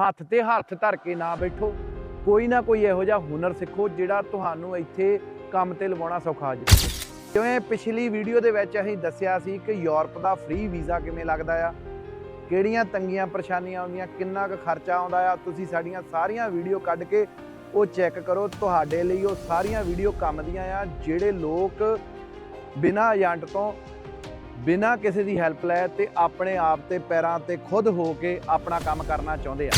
ਹੱਥ ਤੇ ਹੱਥ ਧਰ ਕੇ ਨਾ ਬੈਠੋ। ਕੋਈ ਨਾ ਕੋਈ ਇਹੋ ਜਿਹਾ ਹੁਨਰ ਸਿੱਖੋ ਜਿਹੜਾ ਤੁਹਾਨੂੰ ਇੱਥੇ ਕੰਮ ਤੇ ਲਵਾਉਣਾ ਸੌਖਾ ਹੋ ਜਾਵੇ ਜਿਵੇਂ ਪਿਛਲੀ ਵੀਡੀਓ ਦੇ ਵਿੱਚ ਅਸੀਂ ਦੱਸਿਆ ਸੀ ਕਿ ਯੂਰਪ ਦਾ ਫ੍ਰੀ ਵੀਜ਼ਾ ਕਿਵੇਂ ਲੱਗਦਾ ਆ, ਕਿਹੜੀਆਂ ਤੰਗੀਆਂ ਪਰੇਸ਼ਾਨੀਆਂ ਆਉਂਦੀਆਂ, ਕਿੰਨਾ ਕੁ ਖਰਚਾ ਆਉਂਦਾ ਆ, ਤੁਸੀਂ ਸਾਡੀਆਂ ਸਾਰੀਆਂ ਵੀਡੀਓ ਕੱਢ ਕੇ ਉਹ ਚੈੱਕ ਕਰੋ। ਤੁਹਾਡੇ ਲਈ ਉਹ ਸਾਰੀਆਂ ਵੀਡੀਓ ਕੰਮ ਦੀਆਂ ਆ, ਜਿਹੜੇ ਲੋਕ ਬਿਨਾਂ ਏਜੰਟ ਤੋਂ ਬਿਨਾਂ ਕਿਸੇ ਦੀ ਹੈਲਪ ਲੈ ਤੇ ਆਪਣੇ ਆਪ ਤੇ ਪੈਰਾਂ ਤੇ ਖੁਦ ਹੋ ਕੇ ਆਪਣਾ ਕੰਮ ਕਰਨਾ ਚਾਹੁੰਦੇ ਆ।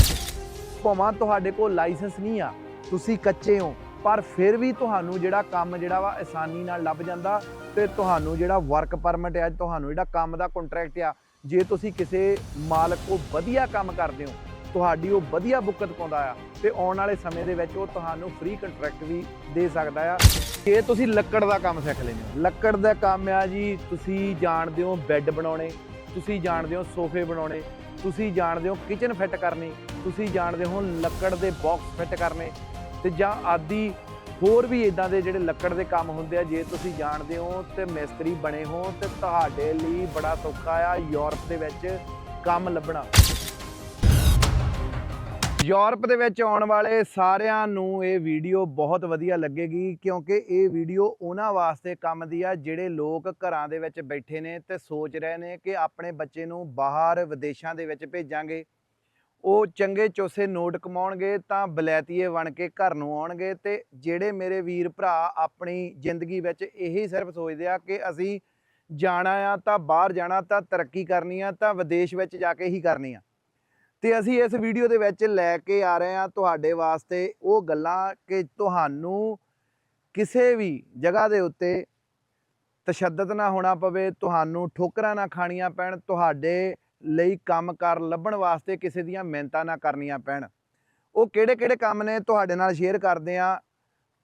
ਭਾਵੇਂ ਤੁਹਾਡੇ ਕੋਲ ਲਾਇਸੈਂਸ ਨਹੀਂ ਆ, ਤੁਸੀਂ ਕੱਚੇ ਹੋ, ਪਰ ਫਿਰ ਵੀ ਤੁਹਾਨੂੰ ਜਿਹੜਾ ਕੰਮ ਜਿਹੜਾ ਵਾ ਆਸਾਨੀ ਨਾਲ ਲੱਭ ਜਾਂਦਾ ਤੇ ਤੁਹਾਨੂੰ ਜਿਹੜਾ ਵਰਕ ਪਰਮਿਟ ਆ, ਤੁਹਾਨੂੰ ਜਿਹੜਾ ਕੰਮ ਦਾ ਕੰਟਰੈਕਟ ਆ, ਜੇ ਤੁਸੀਂ ਕਿਸੇ ਮਾਲਕ ਕੋ ਵਧੀਆ ਕੰਮ ਕਰਦੇ ਹੋ ਤੁਹਾਡੀ ਉਹ ਵਧੀਆ ਬੁੱਕਤ ਪਾਉਂਦਾ ਆ ਤੇ ਆਉਣ ਵਾਲੇ ਸਮੇਂ ਦੇ ਵਿੱਚ ਉਹ ਤੁਹਾਨੂੰ ਫ੍ਰੀ ਕੰਟਰੈਕਟ ਵੀ ਦੇ ਸਕਦਾ ਆ। ਜੇ ਤੁਸੀਂ ਲੱਕੜ ਦਾ ਕੰਮ ਸਿੱਖ ਲੈਂਦੇ ਹੋ। ਲੱਕੜ ਦਾ ਕੰਮ ਆ ਜੀ, ਤੁਸੀਂ ਜਾਣਦੇ ਹੋ ਬੈੱਡ ਬਣਾਉਣੇ, ਤੁਸੀਂ ਜਾਣਦੇ ਹੋ ਸੋਫੇ ਬਣਾਉਣੇ, ਤੁਸੀਂ ਜਾਣਦੇ ਹੋ ਕਿਚਨ ਫਿੱਟ ਕਰਨੀ, ਤੁਸੀਂ ਜਾਣਦੇ ਹੋ ਲੱਕੜ ਦੇ ਬਾਕਸ ਫਿੱਟ ਕਰਨੇ ਤੇ ਜਾਂ ਆਦੀ ਹੋਰ ਵੀ ਇਦਾਂ ਦੇ ਜਿਹੜੇ ਲੱਕੜ ਦੇ ਕੰਮ ਹੁੰਦੇ ਆ, ਜੇ ਤੁਸੀਂ ਜਾਣਦੇ ਹੋ ਤੇ ਮਿਸਤਰੀ ਬਣੇ ਹੋ ਤੇ ਤੁਹਾਡੇ ਲਈ ਬੜਾ ਸੌਖਾ ਆ ਯੂਰਪ ਦੇ ਵਿੱਚ ਕੰਮ ਲੱਭਣਾ। ਯੂਰਪ ਦੇ ਵਿੱਚ ਆਉਣ ਵਾਲੇ ਸਾਰਿਆਂ ਨੂੰ ਇਹ ਵੀਡੀਓ ਬਹੁਤ ਵਧੀਆ ਲੱਗੇਗੀ ਕਿਉਂਕਿ ਇਹ ਵੀਡੀਓ ਉਹਨਾਂ ਵਾਸਤੇ ਕੰਮ ਦੀ ਆ ਜਿਹੜੇ ਲੋਕ ਘਰਾਂ ਦੇ ਵਿੱਚ ਬੈਠੇ ਨੇ ਤੇ ਸੋਚ ਰਹੇ ਨੇ ਕਿ ਆਪਣੇ ਬੱਚੇ ਨੂੰ ਬਾਹਰ ਵਿਦੇਸ਼ਾਂ ਦੇ ਵਿੱਚ ਭੇਜਾਂਗੇ। ਉਹ ਚੰਗੇ ਚੋਸੇ ਨੋਟ ਕਮਾਉਣਗੇ ਤਾਂ ਬਲੈਤੀਏ ਬਣ ਕੇ ਘਰ ਨੂੰ ਆਉਣਗੇ ਤੇ ਜਿਹੜੇ ਮੇਰੇ ਵੀਰ ਭਰਾ ਆਪਣੀ ਜ਼ਿੰਦਗੀ ਵਿੱਚ ਇਹੀ ਸਿਰਫ ਸੋਚਦੇ ਆ ਕਿ ਅਸੀਂ ਜਾਣਾ ਆ ਤਾਂ ਬਾਹਰ ਜਾਣਾ ਤਾਂ ਤਰੱਕੀ ਕਰਨੀ ਆ ਤਾਂ ਵਿਦੇਸ਼ ਵਿੱਚ ਜਾ ਕੇ ਹੀ ਕਰਨੀ ਆ। ਤੇ ਅਸੀਂ ਇਸ ਵੀਡੀਓ ਦੇ ਵਿੱਚ ਲੈ ਕੇ ਆ ਰਹੇ ਹਾਂ ਤੁਹਾਡੇ ਵਾਸਤੇ ਉਹ ਗੱਲਾਂ ਕਿ ਤੁਹਾਨੂੰ ਕਿਸੇ ਵੀ ਜਗ੍ਹਾ ਦੇ ਉੱਤੇ ਤਸ਼ੱਦਦ ਨਾ ਹੋਣਾ ਪਵੇ, ਤੁਹਾਨੂੰ ਠੋਕਰਾਂ ਨਾ ਖਾਣੀਆਂ ਪੈਣ, ਤੁਹਾਡੇ ਲਈ ਕੰਮ ਕੰਮਕਾਰ ਲੱਭਣ ਵਾਸਤੇ ਕਿਸੇ ਦੀਆਂ ਮਿਹਨਤਾਂ ਨਾ ਕਰਨੀਆਂ ਪੈਣ। ਉਹ ਕਿਹੜੇ ਕਿਹੜੇ ਕੰਮ ਨੇ ਤੁਹਾਡੇ ਨਾਲ ਸ਼ੇਅਰ ਕਰਦੇ ਆ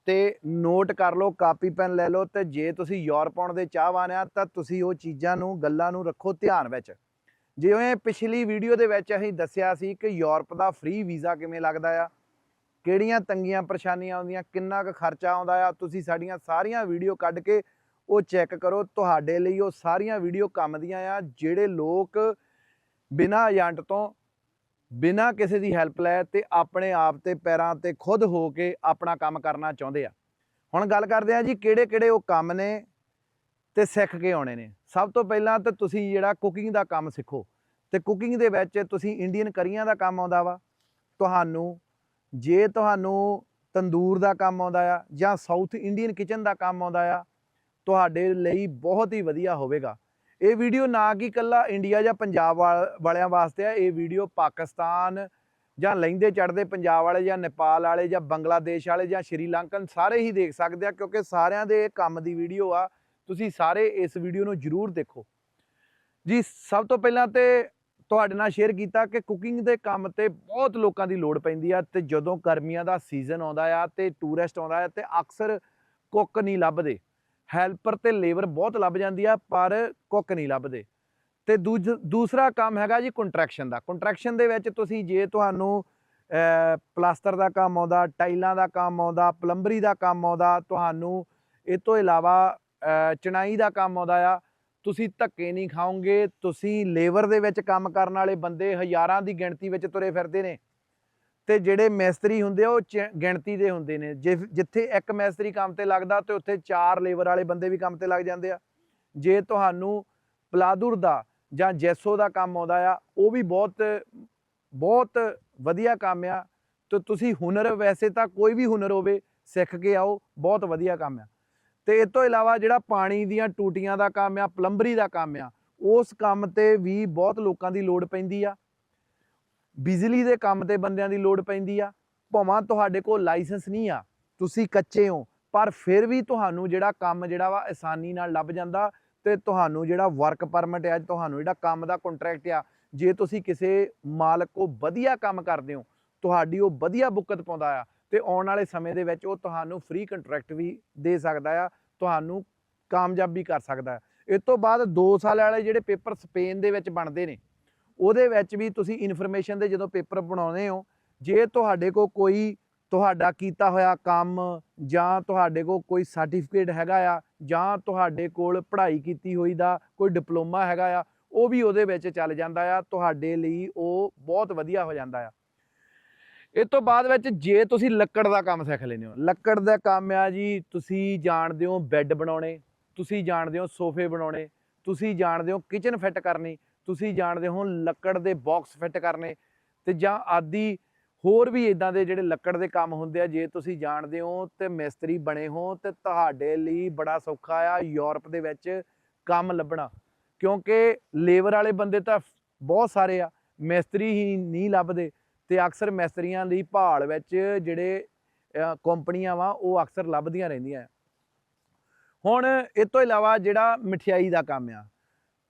ਤੇ ਨੋਟ ਕਰ ਲਓ ਕਾਪੀ ਪੈਨ ਲੈ ਲਓ ਤੇ ਜੇ ਤੁਸੀਂ ਯੂਰਪ ਆਉਣ ਦੇ ਚਾਹਵਾਨ ਆ ਤਾਂ ਤੁਸੀਂ ਉਹ ਚੀਜ਼ਾਂ ਨੂੰ, ਗੱਲਾਂ ਨੂੰ ਰੱਖੋ ਧਿਆਨ ਵਿੱਚ। ਜਿਵੇਂ ਪਿਛਲੀ ਵੀਡੀਓ ਦੇ ਵਿੱਚ ਅਸੀਂ ਦੱਸਿਆ ਸੀ ਕਿ ਯੂਰਪ ਦਾ ਫ੍ਰੀ ਵੀਜ਼ਾ ਕਿਵੇਂ ਲੱਗਦਾ ਆ, ਕਿਹੜੀਆਂ ਤੰਗੀਆਂ ਪਰੇਸ਼ਾਨੀਆਂ ਆਉਂਦੀਆਂ, ਕਿੰਨਾ ਕੁ ਖਰਚਾ ਆਉਂਦਾ ਆ, ਤੁਸੀਂ ਸਾਡੀਆਂ ਸਾਰੀਆਂ ਵੀਡੀਓ ਕੱਢ ਕੇ ਉਹ ਚੈੱਕ ਕਰੋ, ਤੁਹਾਡੇ ਲਈ ਉਹ ਸਾਰੀਆਂ ਵੀਡੀਓ ਕੰਮ ਦੀਆਂ ਆ, ਜਿਹੜੇ ਲੋਕ ਬਿਨਾਂ ਏਜੰਟ ਤੋਂ, ਬਿਨਾਂ ਕਿਸੇ ਦੀ ਹੈਲਪ ਲੈ ਤੇ ਆਪਣੇ ਆਪ ਤੇ ਪੈਰਾਂ ਤੇ ਖੁਦ ਹੋ ਕੇ ਆਪਣਾ ਕੰਮ ਕਰਨਾ ਚਾਹੁੰਦੇ ਆ। ਹੁਣ ਗੱਲ ਕਰਦੇ ਆ ਜੀ ਕਿਹੜੇ ਕਿਹੜੇ ਉਹ ਕੰਮ ਨੇ ਤੇ ਸਿੱਖ ਕੇ ਆਉਣੇ ਨੇ। ਸਭ ਤੋਂ ਪਹਿਲਾਂ ਤਾਂ ਤੁਸੀਂ ਜਿਹੜਾ ਕੁਕਿੰਗ ਦਾ ਕੰਮ ਸਿੱਖੋ। ਤੇ ਕੁਕਿੰਗ ਦੇ ਵਿੱਚ ਤੁਸੀਂ ਇੰਡੀਅਨ ਕਰੀਆਂ ਦਾ ਕੰਮ ਆਉਂਦਾ ਵਾ। ਤੁਹਾਨੂੰ, ਜੇ ਤੁਹਾਨੂੰ ਤੰਦੂਰ ਦਾ ਕੰਮ ਆਉਂਦਾ ਆ ਜਾਂ ਸਾਊਥ ਇੰਡੀਅਨ ਕਿਚਨ ਦਾ ਕੰਮ ਆਉਂਦਾ ਆ, ਤੁਹਾਡੇ ਲਈ ਬਹੁਤ ਹੀ ਵਧੀਆ ਹੋਵੇਗਾ। ਇਹ ਵੀਡੀਓ ਨਾ ਕਿ ਕੱਲਾ ਇੰਡੀਆ ਜਾਂ ਪੰਜਾਬ ਵਾਲਿਆਂ ਵਾਸਤੇ ਆ, ਇਹ ਵੀਡੀਓ ਪਾਕਿਸਤਾਨ ਜਾਂ ਲੈਂਦੇ ਚੜਦੇ ਪੰਜਾਬ ਵਾਲੇ ਜਾਂ ਨੇਪਾਲ ਵਾਲੇ ਜਾਂ ਬੰਗਲਾਦੇਸ਼ ਵਾਲੇ ਜਾਂ ਸ਼੍ਰੀਲੰਕਨ ਸਾਰੇ ਹੀ ਦੇਖ ਸਕਦੇ ਆ, ਕਿਉਂਕਿ ਸਾਰਿਆਂ ਦੇ ਕੰਮ ਦੀ ਵੀਡੀਓ ਆ। ਤੁਸੀਂ ਸਾਰੇ ਇਸ ਵੀਡੀਓ ਨੂੰ ਜਰੂਰ ਦੇਖੋ। ਜੀ ਸਭ ਤੋਂ ਪਹਿਲਾਂ ਤੇ ਤੁਹਾਡੇ ਨਾਲ ਸ਼ੇਅਰ ਕੀਤਾ ਕਿ ਕੁਕਿੰਗ ਦੇ ਕੰਮ ਤੇ ਬਹੁਤ ਲੋਕਾਂ ਦੀ ਲੋੜ ਪੈਂਦੀ ਆ ਤੇ ਜਦੋਂ ਗਰਮੀਆਂ ਦਾ ਸੀਜ਼ਨ ਆਉਂਦਾ ਆ ਤੇ ਟੂਰਿਸਟ ਆਉਂਦਾ ਆ ਤੇ ਅਕਸਰ ਕੁੱਕ ਨਹੀਂ ਲੱਭਦੇ। ਹੈਲਪਰ ਤੇ ਲੇਬਰ ਬਹੁਤ ਲੱਭ ਜਾਂਦੀ ਆ ਪਰ ਕੁੱਕ ਨਹੀਂ ਲੱਭਦੇ। ਤੇ ਦੂਜ- ਦੂਸਰਾ ਕੰਮ ਹੈਗਾ ਜੀ ਕੰਟਰੈਕਸ਼ਨ ਦਾ। ਕੰਟਰੈਕਸ਼ਨ ਦੇ ਵਿੱਚ ਤੁਸੀਂ ਜੇ ਤੁਹਾਨੂੰ ਅਹ, ਪਲਾਸਟਰ ਦਾ ਕੰਮ ਆਉਂਦਾ ਟਾਈਲਾਂ ਦਾ ਕੰਮ ਆਉਂਦਾ ਪਲੰਬਰੀ ਦਾ ਕੰਮ ਆਉਂਦਾ ਤੁਹਾਨੂੰ ਇਹ ਤੋਂ ਇਲਾਵਾ ਚਣਾਈ ਦਾ ਕੰਮ ਆਉਂਦਾ ਆ, ਤੁਸੀਂ ਧੱਕੇ ਨਹੀਂ ਖਾਓਗੇ, ਤੁਸੀਂ ਲੇਬਰ ਦੇ ਵਿੱਚ ਕੰਮ ਕਰਨ ਵਾਲੇ ਬੰਦੇ ਹਜ਼ਾਰਾਂ ਦੀ ਗਿਣਤੀ ਵਿੱਚ ਤੁਰੇ ਫਿਰਦੇ ਨੇ। ਤੇ ਜਿਹੜੇ ਮਿਸਤਰੀ ਹੁੰਦੇ ਆ, ਉਹ ਚ- ਗਿਣਤੀ ਦੇ ਹੁੰਦੇ ਨੇ। ਜੇ ਜਿੱਥੇ ਇੱਕ ਮਿਸਤਰੀ ਕੰਮ ਤੇ ਲੱਗਦਾ, ਤੇ ਉੱਥੇ ਚਾਰ ਲੇਬਰ ਵਾਲੇ ਬੰਦੇ ਵੀ ਕੰਮ ਤੇ ਲੱਗ ਜਾਂਦੇ ਆ। ਜੇ ਤੁਹਾਨੂੰ ਪਲਾਦੁਰ ਦਾ ਜਾਂ ਜੈਸੋ ਦਾ ਕੰਮ ਆਉਂਦਾ ਆ, ਉਹ ਵੀ ਬਹੁਤ ਬਹੁਤ ਵਧੀਆ ਕੰਮ ਆ। ਤੇ ਤੁਸੀਂ ਹੁਨਰ ਵੈਸੇ ਤਾਂ ਕੋਈ ਵੀ ਹੁਨਰ ਹੋਵੇ, ਸਿੱਖ ਕੇ ਆਓ, ਬਹੁਤ ਵਧੀਆ ਕੰਮ ਆ। ਤੇ ਇਸ ਤੋਂ ਇਲਾਵਾ ਜਿਹੜਾ ਪਾਣੀ ਦੀਆਂ ਟੂਟੀਆਂ ਦਾ ਕੰਮ ਆ, ਪਲੰਬਰੀ ਦਾ ਕੰਮ ਆ, ਉਸ ਕੰਮ ਤੇ ਵੀ ਬਹੁਤ ਲੋਕਾਂ ਦੀ ਲੋੜ ਪੈਂਦੀ ਆ। ਬਿਜਲੀ ਦੇ ਕੰਮ ਤੇ ਬੰਦਿਆਂ ਦੀ ਲੋੜ ਪੈਂਦੀ ਆ। ਭਾਵੇਂ ਤੁਹਾਡੇ ਕੋਲ ਲਾਇਸੈਂਸ ਨਹੀਂ ਆ, ਤੁਸੀਂ ਕੱਚੇ ਹੋ, ਪਰ ਫਿਰ ਵੀ ਤੁਹਾਨੂੰ ਜਿਹੜਾ ਕੰਮ ਜਿਹੜਾ ਵਾ ਆਸਾਨੀ ਨਾਲ ਲੱਭ ਜਾਂਦਾ ਤੇ ਤੁਹਾਨੂੰ ਜਿਹੜਾ ਵਰਕ ਪਰਮਿਟ ਆ, ਤੁਹਾਨੂੰ ਜਿਹੜਾ ਕੰਮ ਦਾ ਕੰਟਰੈਕਟ ਆ, ਜੇ ਤੁਸੀਂ ਕਿਸੇ ਮਾਲਕ ਕੋ ਵਧੀਆ ਕੰਮ ਕਰਦੇ ਹੋ, ਤੁਹਾਡੀ ਉਹ ਵਧੀਆ ਬੁੱਕਤ ਪਾਉਂਦਾ ਆ ਤੇ ਆਉਣ ਵਾਲੇ ਸਮੇਂ ਦੇ ਵਿੱਚ ਉਹ ਤੁਹਾਨੂੰ ਫ੍ਰੀ ਕੰਟਰੈਕਟ ਵੀ ਦੇ ਸਕਦਾ ਆ, ਤੁਹਾਨੂੰ ਕਾਮਯਾਬੀ ਕਰ ਸਕਦਾ ਹੈ ਇਸ ਤੋਂ ਬਾਅਦ 2 ਸਾਲ ਵਾਲੇ ਜਿਹੜੇ ਪੇਪਰ ਸਪੇਨ ਦੇ ਵਿੱਚ ਬਣਦੇ ਨੇ, ਉਹਦੇ ਵਿੱਚ ਵੀ ਤੁਸੀਂ ਇਨਫੋਰਮੇਸ਼ਨ ਦੇ ਜਦੋਂ ਪੇਪਰ ਬਣਾਉਂਦੇ ਹੋ, ਜੇ ਤੁਹਾਡੇ ਕੋਲ ਕੋਈ ਤੁਹਾਡਾ ਕੀਤਾ ਹੋਇਆ ਕੰਮ ਜਾਂ ਤੁਹਾਡੇ ਕੋਲ ਕੋਈ ਸਰਟੀਫਿਕੇਟ ਹੈਗਾ ਆ, ਜਾਂ ਤੁਹਾਡੇ ਕੋਲ ਪੜ੍ਹਾਈ ਕੀਤੀ ਹੋਈ ਦਾ ਕੋਈ ਡਿਪਲੋਮਾ ਹੈਗਾ ਆ, ਉਹ ਵੀ ਉਹਦੇ ਵਿੱਚ ਚੱਲ ਜਾਂਦਾ ਆ, ਤੁਹਾਡੇ ਲਈ ਉਹ ਬਹੁਤ ਵਧੀਆ ਹੋ ਜਾਂਦਾ ਆ। ਇਹ ਤੋਂ ਬਾਅਦ ਵਿੱਚ ਜੇ ਤੁਸੀਂ ਲੱਕੜ ਦਾ ਕੰਮ ਸਿੱਖ ਲੈਂਦੇ ਹੋ। ਲੱਕੜ ਦਾ ਕੰਮ ਆ ਜੀ, ਤੁਸੀਂ ਜਾਣਦੇ ਹੋ ਬੈੱਡ ਬਣਾਉਣੇ, ਤੁਸੀਂ ਜਾਣਦੇ ਹੋ ਸੋਫੇ ਬਣਾਉਣੇ, ਤੁਸੀਂ ਜਾਣਦੇ ਹੋ ਕਿਚਨ ਫਿੱਟ ਕਰਨੀ, ਤੁਸੀਂ ਜਾਣਦੇ ਹੋ ਲੱਕੜ ਦੇ ਬਾਕਸ ਫਿੱਟ ਕਰਨੇ ਤੇ ਜਾਂ ਆਦੀ ਹੋਰ ਵੀ ਇਦਾਂ ਦੇ ਜਿਹੜੇ ਲੱਕੜ ਦੇ ਕੰਮ ਹੁੰਦੇ ਆ, ਜੇ ਤੁਸੀਂ ਜਾਣਦੇ ਹੋ ਤੇ ਮਿਸਤਰੀ ਬਣੇ ਹੋ ਤੇ ਤੁਹਾਡੇ ਲਈ ਬੜਾ ਸੌਖਾ ਆ ਯੂਰਪ ਦੇ ਵਿੱਚ ਕੰਮ ਲੱਭਣਾ। ਕਿਉਂਕਿ ਲੇਬਰ ਵਾਲੇ ਬੰਦੇ ਤਾਂ ਬਹੁਤ ਸਾਰੇ ਆ, ਮਿਸਤਰੀ ਹੀ ਨਹੀਂ ਲੱਭਦੇ। ਤੇ ਅਕਸਰ ਮਿਸਤਰੀਆਂ ਦੀ ਭਾਲ ਵਿੱਚ ਜਿਹੜੇ ਕੰਪਨੀਆਂ ਵਾ, ਉਹ ਅਕਸਰ ਲੱਭਦੀਆਂ ਰਹਿੰਦੀਆਂ ਹੁਣ ਇਹ ਤੋਂ ਇਲਾਵਾ ਜਿਹੜਾ ਮਠਿਆਈ ਦਾ ਕੰਮ ਆ,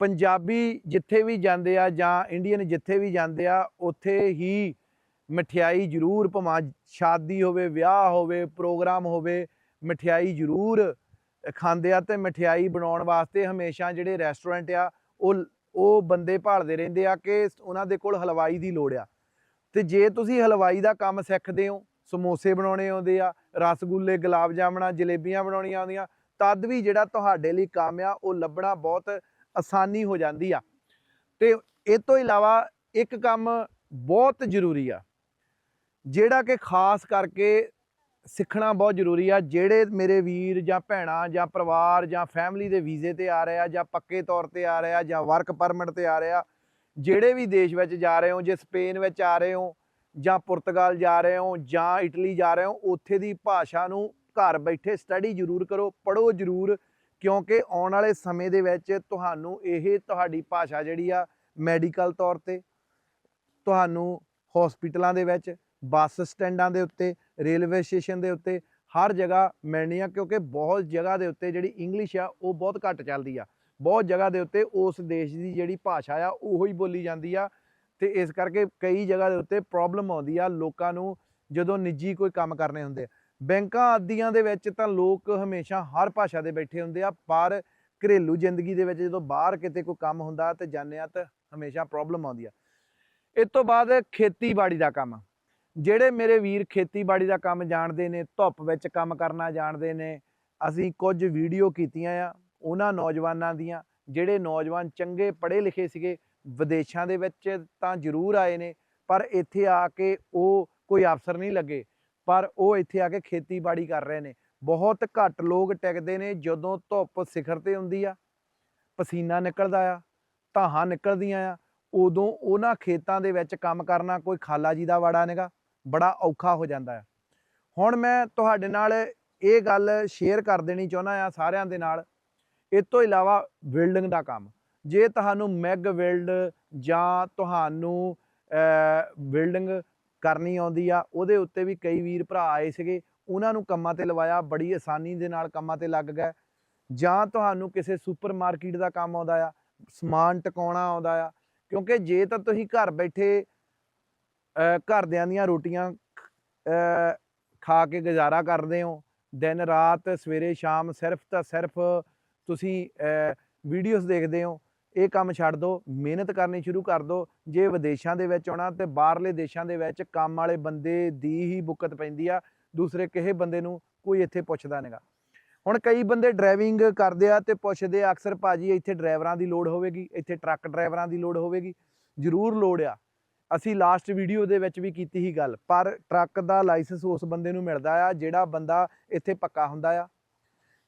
ਪੰਜਾਬੀ ਜਿੱਥੇ ਵੀ ਜਾਂਦੇ ਆ ਜਾਂ ਇੰਡੀਅਨ ਜਿੱਥੇ ਵੀ ਜਾਂਦੇ ਆ, ਉੱਥੇ ਹੀ ਮਠਿਆਈ ਜ਼ਰੂਰ ਭਵਾਂ, ਸ਼ਾਦੀ ਹੋਵੇ, ਵਿਆਹ ਹੋਵੇ, ਪ੍ਰੋਗਰਾਮ ਹੋਵੇ, ਮਠਿਆਈ ਜ਼ਰੂਰ ਖਾਂਦੇ ਆ ਤੇ ਮਠਿਆਈ ਬਣਾਉਣ ਵਾਸਤੇ ਹਮੇਸ਼ਾ ਜਿਹੜੇ ਰੈਸਟੋਰੈਂਟ ਆ, ਉਹ ਉਹ ਬੰਦੇ ਭਾਲਦੇ ਰਹਿੰਦੇ ਆ ਕਿ ਉਹਨਾਂ ਦੇ ਕੋਲ ਹਲਵਾਈ ਦੀ ਲੋੜ ਆ। ਤੇ ਜੇ ਤੁਸੀਂ ਹਲਵਾਈ ਦਾ ਕੰਮ ਸਿੱਖਦੇ ਹੋ, ਸਮੋਸੇ ਬਣਾਉਣੇ ਆਉਂਦੇ ਆ, ਰਸਗੁੱਲੇ, ਗੁਲਾਬ ਜਾਮਣਾ, ਜਲੇਬੀਆਂ ਬਣਾਉਣੀਆਂ ਆਉਂਦੀਆਂ, ਤਦ ਵੀ ਜਿਹੜਾ ਤੁਹਾਡੇ ਲਈ ਕੰਮ ਆ, ਉਹ ਲੱਭਣਾ ਬਹੁਤ ਆਸਾਨੀ ਹੋ ਜਾਂਦੀ ਆ। ਤੇ ਇਹ ਤੋਂ ਇਲਾਵਾ ਇੱਕ ਕੰਮ ਬਹੁਤ ਜ਼ਰੂਰੀ ਆ, ਜਿਹੜਾ ਕਿ ਖਾਸ ਕਰਕੇ ਸਿੱਖਣਾ ਬਹੁਤ ਜ਼ਰੂਰੀ ਆ, ਜਿਹੜੇ ਮੇਰੇ ਵੀਰ ਜਾਂ ਭੈਣਾਂ ਜਾਂ ਪਰਿਵਾਰ ਜਾਂ ਫੈਮਿਲੀ ਦੇ ਵੀਜ਼ੇ ਤੇ ਆ ਰਹੇ ਆ ਜਾਂ ਪੱਕੇ ਤੌਰ ਤੇ ਆ ਰਹੇ ਆ ਜਾਂ ਵਰਕ ਪਰਮਿਟ ਤੇ ਆ ਰਹੇ ਆ ਜਿਹੜੇ ਵੀ ਦੇਸ਼ ਵਿੱਚ ਜਾ ਰਹੇ ਹੋ, ਜੇ ਸਪੇਨ ਵਿੱਚ ਆ ਰਹੇ ਹੋ, ਜਾਂ ਪੁਰਤਗਾਲ ਜਾ ਰਹੇ ਹੋ, ਜਾਂ ਇਟਲੀ ਜਾ ਰਹੇ ਹੋ, ਉੱਥੇ ਦੀ ਭਾਸ਼ਾ ਨੂੰ ਘਰ ਬੈਠੇ ਸਟੱਡੀ ਜ਼ਰੂਰ ਕਰੋ ਪੜੋ ਜ਼ਰੂਰ, ਕਿਉਂਕਿ ਆਉਣ ਵਾਲੇ ਸਮੇਂ ਦੇ ਵਿੱਚ ਤੁਹਾਨੂੰ ਇਹ ਤੁਹਾਡੀ ਭਾਸ਼ਾ ਜਿਹੜੀ ਆ ਮੈਡੀਕਲ ਤੌਰ ਤੇ, ਤੁਹਾਨੂੰ ਹਸਪੀਟਲਾਂ ਦੇ ਵਿੱਚ, ਬੱਸ ਸਟੈਂਡਾਂ ਦੇ ਉੱਤੇ ਰੇਲਵੇ ਸਟੇਸ਼ਨ ਦੇ ਉੱਤੇ, ਹਰ ਜਗ੍ਹਾ ਮਿਲਣੀ ਆ, ਕਿਉਂਕਿ ਬਹੁਤ ਜਗ੍ਹਾ ਦੇ ਉੱਤੇ ਜਿਹੜੀ ਇੰਗਲਿਸ਼ ਆ, ਉਹ ਬਹੁਤ ਘੱਟ ਚੱਲਦੀ ਆ। ਬਹੁਤ ਜਗ੍ਹਾ ਦੇ ਉੱਤੇ ਉਸ ਦੇਸ਼ ਦੀ ਜਿਹੜੀ ਭਾਸ਼ਾ ਆ, ਉਹੋ ਹੀ ਬੋਲੀ ਜਾਂਦੀ ਆ। ਤੇ ਇਸ ਕਰਕੇ ਕਈ ਜਗ੍ਹਾ ਦੇ ਉੱਤੇ ਪ੍ਰੋਬਲਮ ਆਉਂਦੀ ਆ ਲੋਕਾਂ ਨੂੰ ਜਦੋਂ ਨਿੱਜੀ ਕੋਈ ਕੰਮ ਕਰਨੇ ਹੁੰਦੇ ਆ। ਬੈਂਕਾਂ ਆਦੀਆਂ ਦੇ ਵਿੱਚ ਤਾਂ ਲੋਕ ਹਮੇਸ਼ਾ ਹਰ ਭਾਸ਼ਾ ਦੇ ਬੈਠੇ ਹੁੰਦੇ ਆ, ਪਰ ਘਰੇਲੂ ਜ਼ਿੰਦਗੀ ਦੇ ਵਿੱਚ ਜਦੋਂ ਬਾਹਰ ਕਿਤੇ ਕੋਈ ਕੰਮ ਹੁੰਦਾ ਤੇ ਜਾਂਦੇ ਆ ਤਾਂ ਹਮੇਸ਼ਾ ਪ੍ਰੋਬਲਮ ਆਉਂਦੀ ਆ। ਇਸ ਤੋਂ ਬਾਅਦ ਖੇਤੀਬਾੜੀ ਦਾ ਕੰਮ। ਜਿਹੜੇ ਮੇਰੇ ਵੀਰ ਖੇਤੀਬਾੜੀ ਦਾ ਕੰਮ ਜਾਣਦੇ ਨੇ, ਧੁੱਪ ਵਿੱਚ ਕੰਮ ਕਰਨਾ ਜਾਣਦੇ ਨੇ, ਅਸੀਂ ਕੁਝ ਵੀਡੀਓ ਕੀਤੀਆਂ ਆ। ਉਹਨਾਂ ਨੌਜਵਾਨਾਂ ਦੀਆਂ, ਜਿਹੜੇ ਨੌਜਵਾਨ ਚੰਗੇ ਪੜ੍ਹੇ ਲਿਖੇ ਸੀਗੇ, ਵਿਦੇਸ਼ਾਂ ਦੇ ਵਿੱਚ ਤਾਂ ਜ਼ਰੂਰ ਆਏ ਨੇ, ਪਰ ਇੱਥੇ ਆ ਕੇ ਉਹ ਕੋਈ ਅਫਸਰ ਨਹੀਂ ਲੱਗੇ, ਪਰ ਉਹ ਇੱਥੇ ਆ ਕੇ ਖੇਤੀਬਾੜੀ ਕਰ ਰਹੇ ਨੇ। ਬਹੁਤ ਘੱਟ ਲੋਕ ਟਿਕਦੇ ਨੇ ਜਦੋਂ ਧੁੱਪ ਸਿਖਰ ਤੇ ਹੁੰਦੀ ਆ, ਪਸੀਨਾ ਨਿਕਲਦਾ ਆ, ਧਾਹਾਂ ਨਿਕਲਦੀਆਂ ਆ, ਉਦੋਂ ਉਹਨਾਂ ਖੇਤਾਂ ਦੇ ਵਿੱਚ ਕੰਮ ਕਰਨਾ ਕੋਈ ਖਾਲਾ ਜੀ ਦਾ ਵਾੜਾ ਨੇਗਾ ਬੜਾ ਔਖਾ ਹੋ ਜਾਂਦਾ ਆ। ਹੁਣ ਮੈਂ ਤੁਹਾਡੇ ਨਾਲ ਇਹ ਗੱਲ ਸ਼ੇਅਰ ਕਰ ਦੇਣੀ ਚਾਹੁੰਦਾ ਆ ਸਾਰਿਆਂ ਦੇ ਨਾਲ ਇਸ ਤੋਂ ਇਲਾਵਾ ਵੈਲਡਿੰਗ ਦਾ ਕੰਮ। ਜੇ ਤੁਹਾਨੂੰ ਮੈਗ ਵੈਲਡ ਜਾਂ ਤੁਹਾਨੂੰ ਵੈਲਡਿੰਗ ਕਰਨੀ ਆਉਂਦੀ ਆ, ਉਹਦੇ ਉੱਤੇ ਵੀ ਕਈ ਵੀਰ ਭਰਾ ਆਏ ਸੀਗੇ, ਉਹਨਾਂ ਨੂੰ ਕੰਮਾਂ ਤੇ ਲਵਾਇਆ, ਬੜੀ ਆਸਾਨੀ ਦੇ ਨਾਲ ਕੰਮਾਂ ਤੇ ਲੱਗ ਗਏ। ਜਾਂ ਤੁਹਾਨੂੰ ਕਿਸੇ ਸੁਪਰਮਾਰਕਟ ਦਾ ਕੰਮ ਆਉਂਦਾ ਆ, ਸਮਾਨ ਟਿਕਾਉਣਾ ਆਉਂਦਾ ਆ, ਕਿਉਂਕਿ ਜੇ ਤਾਂ ਤੁਸੀਂ ਘਰ ਬੈਠੇ ਘਰਦਿਆਂ ਦੀਆਂ ਰੋਟੀਆਂ ਖਾ ਕੇ ਗੁਜ਼ਾਰਾ ਕਰਦੇ ਹੋ, ਦਿਨ ਰਾਤ, ਸਵੇਰੇ, ਸ਼ਾਮ, ਸਿਰਫ ਤਾਂ ਸਿਰਫ ਤੁਸੀਂ ਵੀਡੀਓਜ਼ ਦੇਖਦੇ ਹੋ, ਇਹ ਕੰਮ ਛੱਡ ਦਿਓ ਮਿਹਨਤ ਕਰਨੀ ਸ਼ੁਰੂ ਕਰ ਦਿਓ ਜੇ ਵਿਦੇਸ਼ਾਂ ਦੇ ਵਿੱਚ ਆਉਣਾ ਤੇ ਬਾਹਰਲੇ ਦੇਸ਼ਾਂ ਦੇ ਵਿੱਚ ਕੰਮ ਵਾਲੇ ਬੰਦੇ ਦੀ ਹੀ ਬੁੱਕਤ ਪੈਂਦੀ ਆ, ਦੂਸਰੇ ਕਿਸੇ ਬੰਦੇ ਨੂੰ ਕੋਈ ਇੱਥੇ ਪੁੱਛਦਾ ਨਹੀਂਗਾ ਹੁਣ ਕਈ ਬੰਦੇ ਡਰਾਈਵਿੰਗ ਕਰਦੇ ਆ ਤੇ ਪੁੱਛਦੇ ਆ, ਅਕਸਰ ਭਾਜੀ ਇੱਥੇ ਡਰਾਈਵਰਾਂ ਦੀ ਲੋੜ ਹੋਵੇਗੀ, ਇੱਥੇ ਟਰੱਕ ਡਰਾਈਵਰਾਂ ਦੀ ਲੋੜ ਹੋਵੇਗੀ। ਜ਼ਰੂਰ ਲੋੜ ਆ। ਅਸੀਂ ਲਾਸਟ ਵੀਡੀਓ ਦੇ ਵਿੱਚ ਵੀ ਕੀਤੀ ਸੀ ਗੱਲ, ਪਰ ਟਰੱਕ ਦਾ ਲਾਇਸੈਂਸ ਉਸ ਬੰਦੇ ਨੂੰ ਮਿਲਦਾ ਆ, ਜਿਹੜਾ ਬੰਦਾ ਇੱਥੇ ਪੱਕਾ ਹੁੰਦਾ ਆ।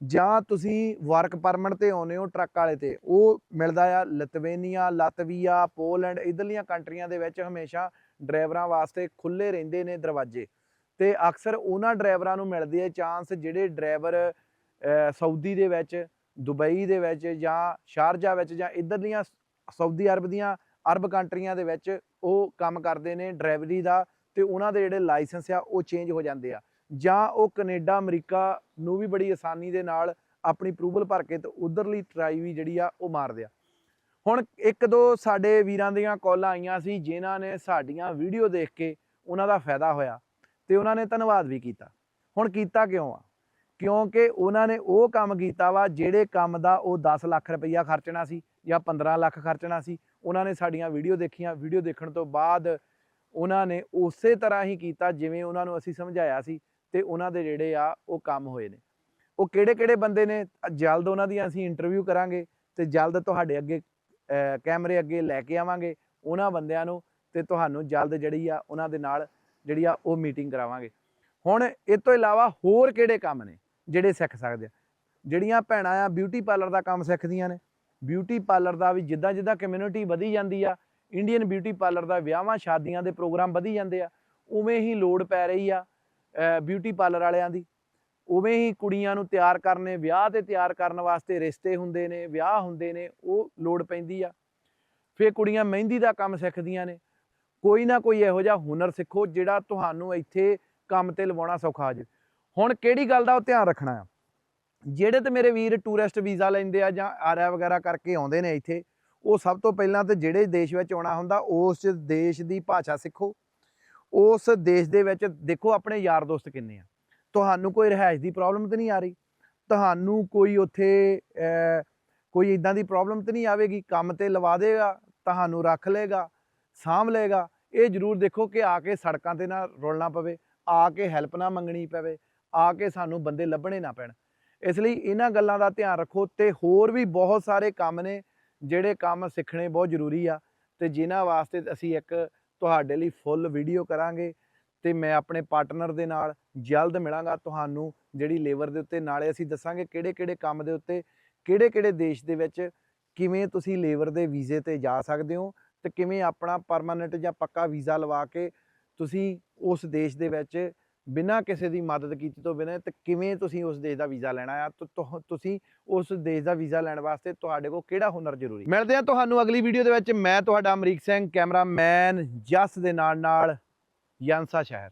ਜਾਂ ਤੁਸੀਂ ਵਰਕ ਪਰਮਿਟ ਤੇ ਆਉਨੇ ਹੋ ਟਰੱਕ ਵਾਲੇ ਤੇ, ਉਹ ਮਿਲਦਾ ਆ ਲਤਵੇਨੀਆ ਲਤਵੀਆ ਪੋਲੈਂਡ ਇਧਰਲੀਆਂ ਕੰਟਰੀਆਂ ਦੇ ਵਿੱਚ ਹਮੇਸ਼ਾ ਡਰਾਈਵਰਾਂ ਵਾਸਤੇ ਖੁੱਲੇ ਰਹਿੰਦੇ ਨੇ ਦਰਵਾਜ਼ੇ। ਤੇ ਅਕਸਰ ਉਹਨਾਂ ਡਰਾਈਵਰਾਂ ਨੂੰ ਮਿਲਦੇ ਆ ਚਾਂਸ ਜਿਹੜੇ ਡਰਾਈਵਰ ਸਾਊਦੀ ਦੇ ਵਿੱਚ, ਦੁਬਈ ਦੇ ਵਿੱਚ ਜਾਂ ਸ਼ਾਰਜਾ ਵਿੱਚ ਜਾਂ ਇਧਰਲੀਆਂ ਸਾਊਦੀ ਅਰਬ ਦੀਆਂ ਅਰਬ ਕੰਟਰੀਆਂ ਦੇ ਵਿੱਚ ਉਹ ਕੰਮ ਕਰਦੇ ਨੇ ਡਰਾਈਵਰੀ ਦਾ ਤੇ ਉਹਨਾਂ ਦੇ ਜਿਹੜੇ ਲਾਇਸੈਂਸ ਆ ਉਹ ਚੇਂਜ ਹੋ ਜਾਂਦੇ ਆ। ਜਾਂ ਉਹ ਕੈਨੇਡਾ, ਅਮਰੀਕਾ ਨੂੰ ਵੀ ਬੜੀ ਆਸਾਨੀ ਦੇ ਨਾਲ ਆਪਣੀ ਅਪਰੂਵਲ ਭਰ ਕੇ ਤੇ ਉਧਰਲੀ ਟਰਾਈ ਵੀ ਜਿਹੜੀ ਆ ਉਹ ਮਾਰਦੇ ਆ। ਹੁਣ ਇੱਕ ਦੋ ਸਾਡੇ ਵੀਰਾਂ ਦੀਆਂ ਕਾਲਾਂ ਆਈਆਂ ਸੀ ਜਿਨ੍ਹਾਂ ਨੇ ਸਾਡੀਆਂ ਵੀਡੀਓ ਦੇਖ ਕੇ ਉਹਨਾਂ ਦਾ ਫਾਇਦਾ ਹੋਇਆ ਤੇ ਉਹਨਾਂ ਨੇ ਧੰਨਵਾਦ ਵੀ ਕੀਤਾ। ਹੁਣ ਕੀਤਾ ਕਿਉਂ ਆ? ਕਿਉਂਕਿ ਉਹਨਾਂ ਨੇ ਉਹ ਕੰਮ ਕੀਤਾ ਵਾ ਜਿਹੜੇ ਕੰਮ ਦਾ ਉਹ 10 ਲੱਖ ਰੁਪਈਆ ਖਰਚਣਾ ਸੀ ਜਾਂ 15 ਲੱਖ ਖਰਚਣਾ ਸੀ। ਉਹਨਾਂ ਨੇ ਸਾਡੀਆਂ ਵੀਡੀਓ ਦੇਖੀਆਂ। ਵੀਡੀਓ ਦੇਖਣ ਤੋਂ ਬਾਅਦ ਉਹਨਾਂ ਨੇ ਉਸੇ ਤਰ੍ਹਾਂ ਹੀ ਕੀਤਾ ਜਿਵੇਂ ਉਹਨਾਂ ਨੂੰ ਅਸੀਂ ਸਮਝਾਇਆ ਸੀ ਤੇ ਉਹਨਾਂ ਦੇ ਜਿਹੜੇ ਆ, ਉਹ ਕੰਮ ਹੋਏ ਨੇ। ਉਹ ਕਿਹੜੇ ਕਿਹੜੇ ਬੰਦੇ ਨੇ? ਜਲਦ ਉਹਨਾਂ ਦੀਆਂ ਅਸੀਂ ਇੰਟਰਵਿਊ ਕਰਾਂਗੇ ਤੇ ਜਲਦ ਤੁਹਾਡੇ ਅੱਗੇ ਕੈਮਰੇ ਅੱਗੇ ਲੈ ਕੇ ਆਵਾਂਗੇ ਉਹਨਾਂ ਬੰਦਿਆਂ ਨੂੰ ਤੇ ਤੁਹਾਨੂੰ ਜਲਦ ਜਿਹੜੀ ਆ, ਉਹਨਾਂ ਦੇ ਨਾਲ ਜਿਹੜੀ ਆ, ਉਹ ਮੀਟਿੰਗ ਕਰਾਵਾਂਗੇ। ਹੁਣ ਇਹ ਤੋਂ ਇਲਾਵਾ ਹੋਰ ਕਿਹੜੇ ਕੰਮ ਨੇ ਜਿਹੜੇ ਸਿੱਖ ਸਕਦੇ ਆ? ਜਿਹੜੀਆਂ ਭੈਣਾਂ ਆ ਬਿਊਟੀ ਪਾਰਲਰ ਦਾ ਕੰਮ ਸਿੱਖਦੀਆਂ ਨੇ। ਬਿਊਟੀ ਪਾਰਲਰ ਦਾ ਵੀ ਜਿੱਦਾਂ ਜਿੱਦਾਂ ਕਮਿਊਨਿਟੀ ਵਧੀ ਜਾਂਦੀ ਆ ਇੰਡੀਅਨ ਬਿਊਟੀ ਪਾਰਲਰ ਦਾ ਵਿਆਹਾਂ ਸ਼ਾਦੀਆਂ ਦੇ ਪ੍ਰੋਗਰਾਮ ਵਧੀ ਜਾਂਦੇ ਆ, ਉਵੇਂ ਹੀ ਲੋੜ ਪੈ ਰਹੀ ਆ। ਬਿਊਟੀ ਪਾਰਲਰ ਵਾਲਿਆਂ ਦੀ। ਉਵੇਂ ਹੀ ਕੁੜੀਆਂ ਨੂੰ ਤਿਆਰ ਕਰਨੇ, ਵਿਆਹ ਤੇ ਤਿਆਰ ਕਰਨ ਵਾਸਤੇ ਰਿਸ਼ਤੇ ਹੁੰਦੇ ਨੇ, ਵਿਆਹ ਹੁੰਦੇ ਨੇ, ਉਹ ਲੋੜ ਪੈਂਦੀ ਆ। ਫਿਰ ਕੁੜੀਆਂ ਮਹਿੰਦੀ ਦਾ ਕੰਮ ਸਿੱਖਦੀਆਂ ਨੇ। ਕੋਈ ਨਾ ਕੋਈ ਇਹੋ ਜਿਹਾ ਹੁਨਰ ਸਿੱਖੋ ਜਿਹੜਾ ਤੁਹਾਨੂੰ ਇੱਥੇ ਕੰਮ ਤੇ ਲਵਾਉਣਾ ਸੌਖਾ ਜੇ ਹੁਣ ਕਿਹੜੀ ਗੱਲ ਦਾ ਉਹ ਧਿਆਨ ਰੱਖਣਾ ਆ? ਜਿਹੜੇ ਤੇ ਮੇਰੇ ਵੀਰ ਟੂਰਿਸਟ ਵੀਜ਼ਾ ਲੈਂਦੇ ਆ ਜਾਂ ਆਰਿਆ ਵਗੈਰਾ ਕਰਕੇ ਆਉਂਦੇ ਨੇ ਇੱਥੇ, ਉਹ ਸਭ ਤੋਂ ਪਹਿਲਾਂ ਤੇ ਜਿਹੜੇ ਦੇਸ਼ ਵਿੱਚ ਆਉਣਾ ਹੁੰਦਾ, ਉਸ ਦੇਸ਼ ਦੀ ਭਾਸ਼ਾ ਸਿੱਖੋ। ਉਸ ਦੇਸ਼ ਦੇ ਵਿੱਚ ਦੇਖੋ ਆਪਣੇ ਯਾਰ ਦੋਸਤ ਕਿੰਨੇ ਆ। ਤੁਹਾਨੂੰ ਕੋਈ ਰਿਹਾਇਸ਼ ਦੀ ਪ੍ਰੋਬਲਮ ਤੇ ਨਹੀਂ ਆ ਰਹੀ? ਤੁਹਾਨੂੰ ਕੋਈ ਉੱਥੇ ਕੋਈ ਇਦਾਂ ਦੀ ਪ੍ਰੋਬਲਮ ਤੇ ਨਹੀਂ ਆਵੇਗੀ? ਕੰਮ ਤੇ ਲਵਾ ਦੇਗਾ, ਤੁਹਾਨੂੰ ਰੱਖ ਲੇਗਾ ਸਾਂਭ ਲੇਗਾ ਇਹ ਜ਼ਰੂਰ ਦੇਖੋ ਕਿ ਆ ਕੇ ਸੜਕਾਂ ਤੇ ਨਾ ਰੁਲਣਾ ਪਵੇ, ਆ ਕੇ ਹੈਲਪ ਨਾ ਮੰਗਣੀ ਪਵੇ, ਆ ਕੇ ਸਾਨੂੰ ਬੰਦੇ ਲੱਭਣੇ ਨਾ ਪੈਣ। ਇਸ ਲਈ ਇਹਨਾਂ ਗੱਲਾਂ ਦਾ ਧਿਆਨ ਰੱਖੋ ਤੇ ਹੋਰ ਵੀ ਬਹੁਤ ਸਾਰੇ ਕੰਮ ਨੇ ਜਿਹੜੇ ਕੰਮ ਸਿੱਖਣੇ ਬਹੁਤ ਜ਼ਰੂਰੀ ਆ ਤੇ ਜਿਨ੍ਹਾਂ ਵਾਸਤੇ ਅਸੀਂ ਇੱਕ ਤੁਹਾਡੇ ਲਈ ਫੁੱਲ ਵੀਡੀਓ ਕਰਾਂਗੇ ਤੇ ਮੈਂ ਆਪਣੇ ਪਾਰਟਨਰ ਦੇ ਨਾਲ ਜਲਦ ਮਿਲਾਂਗਾ ਤੁਹਾਨੂੰ ਜਿਹੜੀ ਲੇਬਰ ਦੇ ਉੱਤੇ ਨਾਲੇ ਅਸੀਂ ਦੱਸਾਂਗੇ ਕਿਹੜੇ ਕਿਹੜੇ ਕੰਮ ਦੇ ਉੱਤੇ ਕਿਹੜੇ ਕਿਹੜੇ ਦੇਸ਼ ਦੇ ਵਿੱਚ ਕਿਵੇਂ ਤੁਸੀਂ ਲੇਬਰ ਦੇ ਵੀਜ਼ੇ ਤੇ ਜਾ ਸਕਦੇ ਹੋ ਤੇ ਕਿਵੇਂ ਆਪਣਾ ਪਰਮਾਨੈਂਟ ਜਾਂ ਪੱਕਾ ਵੀਜ਼ਾ ਲਵਾ ਕੇ ਤੁਸੀਂ ਉਸ ਦੇਸ਼ ਦੇ ਵਿੱਚ ਬਿਨਾਂ ਕਿਸੇ ਦੀ ਮਦਦ ਕੀਤੀ ਤੋਂ ਬਿਨਾਂ ਤੇ ਕਿਵੇਂ ਤੁਸੀਂ ਉਸ ਦੇਸ਼ ਦਾ ਵੀਜ਼ਾ ਲੈਣਾ ਆ? ਤੇ, ਤੁਹ- ਤੁਸੀਂ ਉਸ ਦੇਸ਼ ਦਾ ਵੀਜ਼ਾ ਲੈਣ ਵਾਸਤੇ ਤੁਹਾਡੇ ਕੋਲ ਕਿਹੜਾ ਹੁਨਰ ਜ਼ਰੂਰੀ? ਮਿਲਦੇ ਆ ਤੁਹਾਨੂੰ ਅਗਲੀ ਵੀਡੀਓ ਦੇ ਵਿੱਚ। ਮੈਂ ਤੁਹਾਡਾ ਅਮਰੀਕ ਸਿੰਘ, ਕੈਮਰਾਮੈਨ ਜਸ ਦੇ ਨਾਲ ਨਾਲ ਯਾਨਸਾ ਸ਼ਹਿਰ।